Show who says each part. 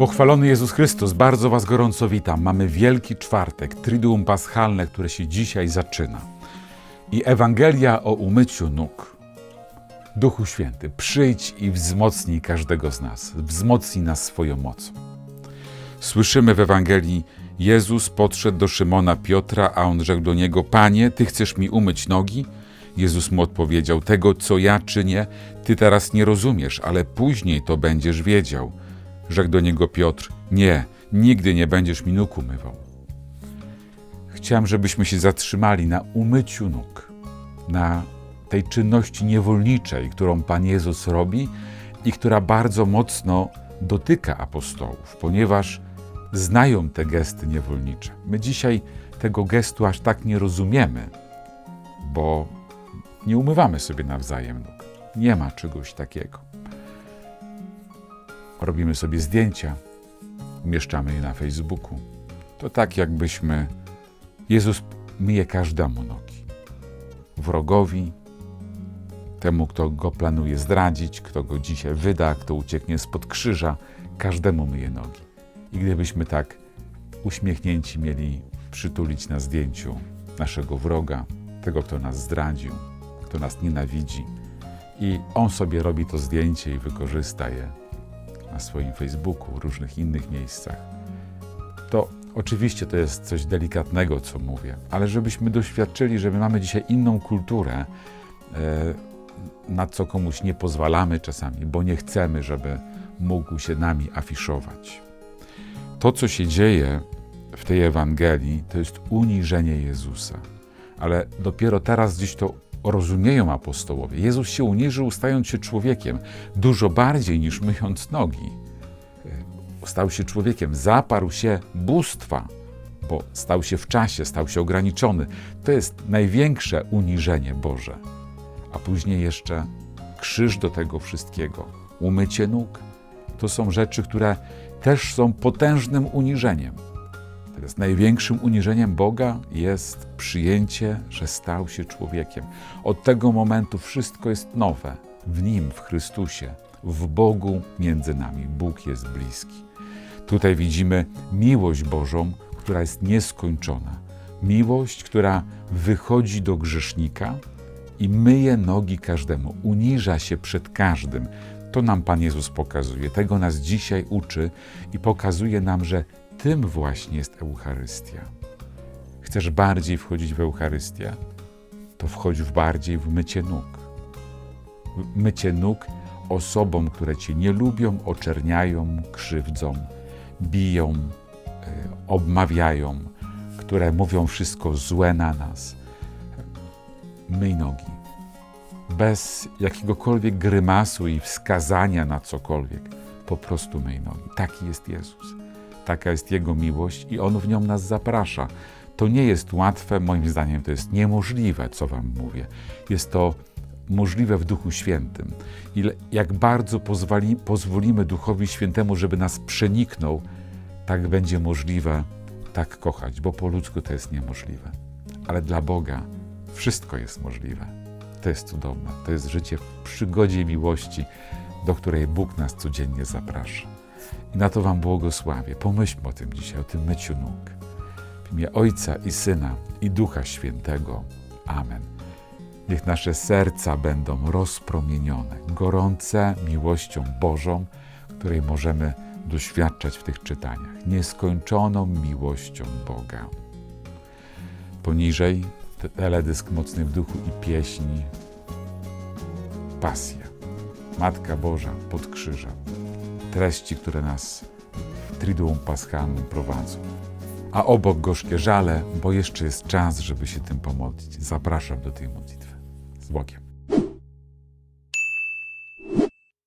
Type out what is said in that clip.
Speaker 1: Pochwalony Jezus Chrystus, bardzo Was gorąco witam. Mamy Wielki Czwartek, Triduum Paschalne, które się dzisiaj zaczyna. I Ewangelia o umyciu nóg. Duchu Święty, przyjdź i wzmocnij każdego z nas. Wzmocnij nas swoją mocą. Słyszymy w Ewangelii, Jezus podszedł do Szymona Piotra, a on rzekł do niego: Panie, ty chcesz mi umyć nogi? Jezus mu odpowiedział: Tego, co ja czynię, ty teraz nie rozumiesz, ale później to będziesz wiedział. Rzekł do niego Piotr: Nie, nigdy nie będziesz mi nóg umywał. Chciałem, żebyśmy się zatrzymali na umyciu nóg, na tej czynności niewolniczej, którą Pan Jezus robi i która bardzo mocno dotyka apostołów, ponieważ znają te gesty niewolnicze. My dzisiaj tego gestu aż tak nie rozumiemy, bo nie umywamy sobie nawzajem nóg. Nie ma czegoś takiego. Robimy sobie zdjęcia, umieszczamy je na Facebooku. To tak, jakbyśmy. Jezus myje każdemu nogi. Wrogowi, temu, kto go planuje zdradzić, kto go dzisiaj wyda, kto ucieknie spod krzyża, każdemu myje nogi. I gdybyśmy tak uśmiechnięci mieli przytulić na zdjęciu naszego wroga, tego, kto nas zdradził, kto nas nienawidzi, i on sobie robi to zdjęcie i wykorzysta je na swoim Facebooku, różnych innych miejscach, to oczywiście to jest coś delikatnego, co mówię, ale żebyśmy doświadczyli, że my mamy dzisiaj inną kulturę, e, na co komuś nie pozwalamy czasami, bo nie chcemy, żeby mógł się nami afiszować. To, co się dzieje w tej Ewangelii, to jest uniżenie Jezusa. Ale dopiero teraz gdzieś to rozumieją apostołowie. Jezus się uniżył, stając się człowiekiem, dużo bardziej niż myjąc nogi. Stał się człowiekiem, zaparł się bóstwa, bo stał się w czasie, stał się ograniczony. To jest największe uniżenie Boże. A później jeszcze krzyż do tego wszystkiego, umycie nóg. To są rzeczy, które też są potężnym uniżeniem. Teraz największym uniżeniem Boga jest przyjęcie, że stał się człowiekiem. Od tego momentu wszystko jest nowe. W Nim, w Chrystusie, w Bogu między nami. Bóg jest bliski. Tutaj widzimy miłość Bożą, która jest nieskończona. Miłość, która wychodzi do grzesznika i myje nogi każdemu, uniża się przed każdym. To nam Pan Jezus pokazuje. Tego nas dzisiaj uczy i pokazuje nam, że tym właśnie jest Eucharystia. Chcesz bardziej wchodzić w Eucharystię? To wchodź w bardziej w mycie nóg. Mycie nóg osobom, które Cię nie lubią, oczerniają, krzywdzą, biją, obmawiają, które mówią wszystko złe na nas. Myj nogi. Bez jakiegokolwiek grymasu i wskazania na cokolwiek. Po prostu myj nogi. Taki jest Jezus. Taka jest Jego miłość i On w nią nas zaprasza. To nie jest łatwe, moim zdaniem to jest niemożliwe, co Wam mówię. Jest to możliwe w Duchu Świętym. I jak bardzo pozwoli, pozwolimy Duchowi Świętemu, żeby nas przeniknął, tak będzie możliwe tak kochać, bo po ludzku to jest niemożliwe. Ale dla Boga wszystko jest możliwe. To jest cudowne. To jest życie w przygodzie miłości, do której Bóg nas codziennie zaprasza. I na to Wam błogosławię. Pomyślmy o tym dzisiaj, o tym myciu nóg. W imię Ojca i Syna i Ducha Świętego. Amen. Niech nasze serca będą rozpromienione, gorące miłością Bożą, której możemy doświadczać w tych czytaniach. Nieskończoną miłością Boga. Poniżej teledysk Mocny w Duchu i pieśni Pasja. Matka Boża pod krzyżem. Treści, które nas w Triduum Paschalnym prowadzą. A obok gorzkie żale, bo jeszcze jest czas, żeby się tym pomodlić. Zapraszam do tej modlitwy. Z Bogiem.